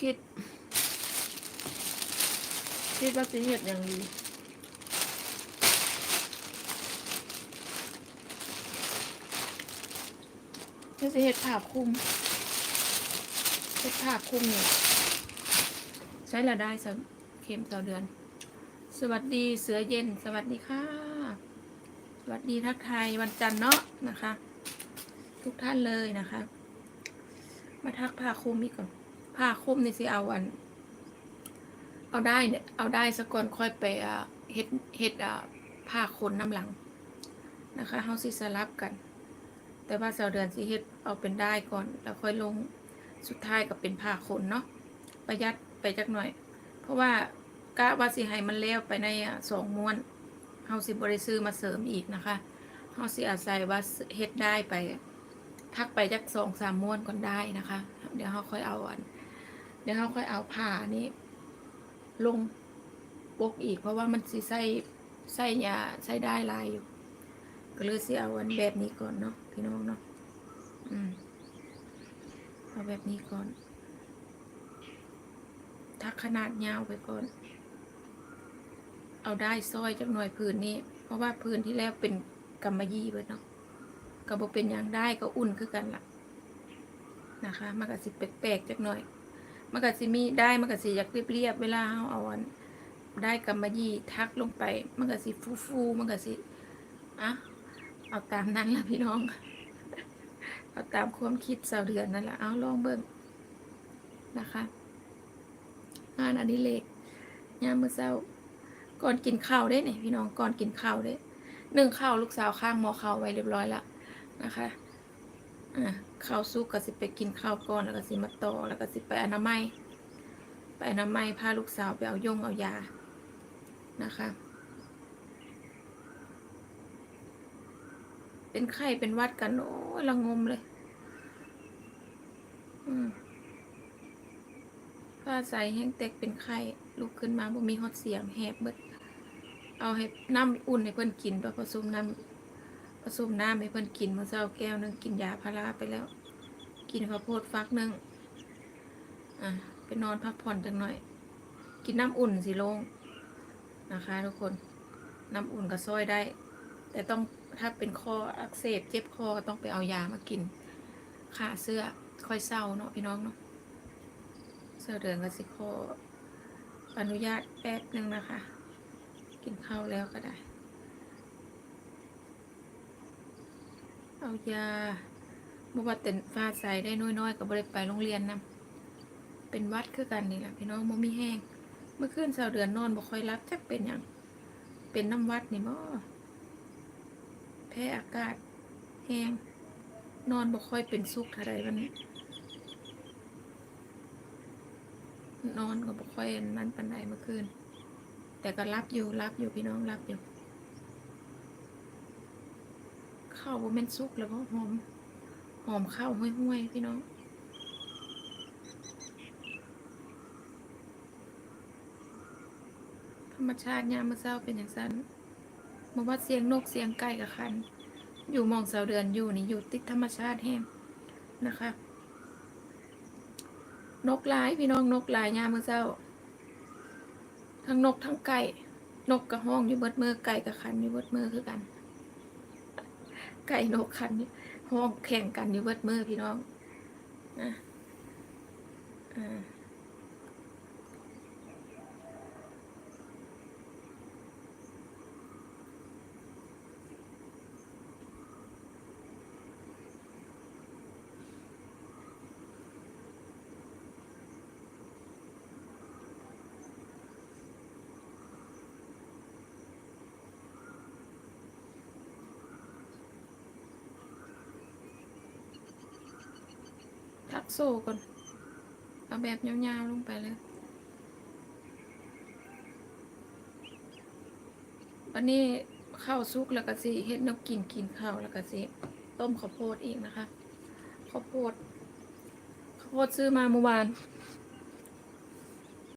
คิด คิดว่าจะเหยีดอย่างดีนี่จะเห็ดผ่าคุมเห็ดผ่าคุมเนี่ยใช้ละได้สเข็มต่อเดือน สวัสดีเสือเย็น สวัสดีค่ะ สวัสดีทักไทยวันจันทร์เนาะนะคะ ทุกท่านเลยนะคะ มาทักผ่าคุ้มอีกก่อน ผ้าคลุมนี่สิเอาอัน เอาได้เนี่ยเอาได้สะก่อนค่อยไปเฮ็ดเฮ็ดผ้าขนน้ำหลังนะคะเฮาสิสลับกัน แต่ว่าเสาเดือนสิเฮ็ดเอาเป็นได้ก่อน แล้วค่อยลงสุดท้ายก็เป็นผ้าขนเนาะประหยัดไปจักหน่อย เพราะว่ากะว่าสิให้มันแล้วไปในสองม้วนเฮาสิบ่ได้ซื้อมาเสริมอีกนะคะเฮาสิอาศัยว่าเฮ็ดได้ไป ทักไปจักสองสามม้วนก่อนได้นะคะ เดี๋ยวเฮาค่อยเอาอัน ดี๋ยวเฮาค่อยเอาผ้านี้ลงปกอีก เพราะว่ามันสิใส่ใส่ยาใส่ได้ลายอยู่ ก็เลยสิเอาอันแบบนี้ก่อนเนาะพี่น้องเนาะอืมเอาแบบนี้ก่อนทักขนาดยาวไปก่อน เอาได้ซอยจักหน่อยพื้นนี้ เพราะว่าพื้นที่แล้วเป็นกำมะยี่เบิดเนาะก็บอกเป็นอย่างได้ก็อุ่นคือกันล่ะนะคะมันก็สิแปลกๆจักหน่อย มันก็สิมีได้มันก็สิอยากเรียบๆเวลาเฮาเอาอันได้กำมะยี่ทักลงไป มันก็สิฟูๆมันก็สิอะเอาตามนั้นละพี่น้อง เอาตามความคิดสาวเดือนนั่นแหละเอาลองเบิ่งนะคะงานอดิเรกยามมื้อเช้าก่อนกินข้าวได้เนี่ยพี่น้องก่อนกินข้าวได้หนึ่งข้าวลูกสาวข้างหมอข้าวไว้เรียบร้อยแล้วนะคะ ข้าวสุกก็สิไปกินข้าวก่อนแล้วก็สิมาต่อแล้วก็สิไปอนามัย ไปอนามัยพาลูกสาวไปเอายงเอายานะคะ เป็นไข้เป็นวัดกัน โอ้ยละงมเลยผ้าใส่แห้งเต็กเป็นไข้ลุกขึ้นมาบ่มีฮอดเสียงแหบเบิด เอาให้น้ำอุ่นให้เพิ่นกินไปผสมน้ำ สมน้ำให้เพิ่นกินเมื่อเช้าแก้วนึงกินยาพาราไปแล้ว กินข้าวโพดฟักหนึงอะไปนอนพักผ่อนจังหน่อย กินน้ำอุ่นสิลงนะคะ ทุกคนน้ำอุ่นก็ซอยได้ แต่ต้องถ้าเป็นคออักเสบเจ็บคอก็ต้องไปเอายามากินขาเสื้อค่อยเศร้าเนาะพี่น้องเนาะเสื้อเดือนก็สิขออนุญาตแป๊บนึงนะคะ กินข้าวแล้วก็ได้ เอายาเมื่วันเต็นฟ้าใสได้น้อยๆกับบริไปโรงเรียนนะเป็นวัดคือกันนี่แหละพี่น้องมมีแห้ง เมื่อคืนเสาเดือนนอนบ่ค่อยรับจักเป็นอย่างเป็นน้ำวัดนี่บ่แพ้อากาศแห้ง นอนบ่ค่อยเป็นสุขเท่าไรวันนี้นอนก็บ่ค่อยนั้นปันใดเมื่อคืน แต่ก็รับอยู่รับอยู่พี่น้องรับอยู่ ข้าวบ่แม่นสุกแล้วก็หอม หอมข้าวห้วยๆพี่น้องธรรมชาติยามมื้อเช้าเป็นอย่างนั้นมาว่าเสียงนกเสียงไก่กับคัน อยู่มองเสาเดือนอยู่นี่อยู่ติดธรรมชาติแห้งนะคะ นกลายพี่น้องนกลายยามมื้อเช้า ทั้งนกทั้งไก่นกกระห้องอยู่เบิดมือไก่กับคันอยู่เบิดมือคือกัน ไก่นกคันนี่ห้องแข่งกันอยู่เวิดมือพี่น้องนะอ่า โซ่ก่อน เอาแบบยาวๆลงไปเลย วันนี้ข้าวซุกแล้วก็สิเฮ็ดนกกินกินข้าวแล้วก็สิต้มข้าวโพดอีกนะคะ ข้าวโพดข้าวโพดซื้อมาเมื่อวาน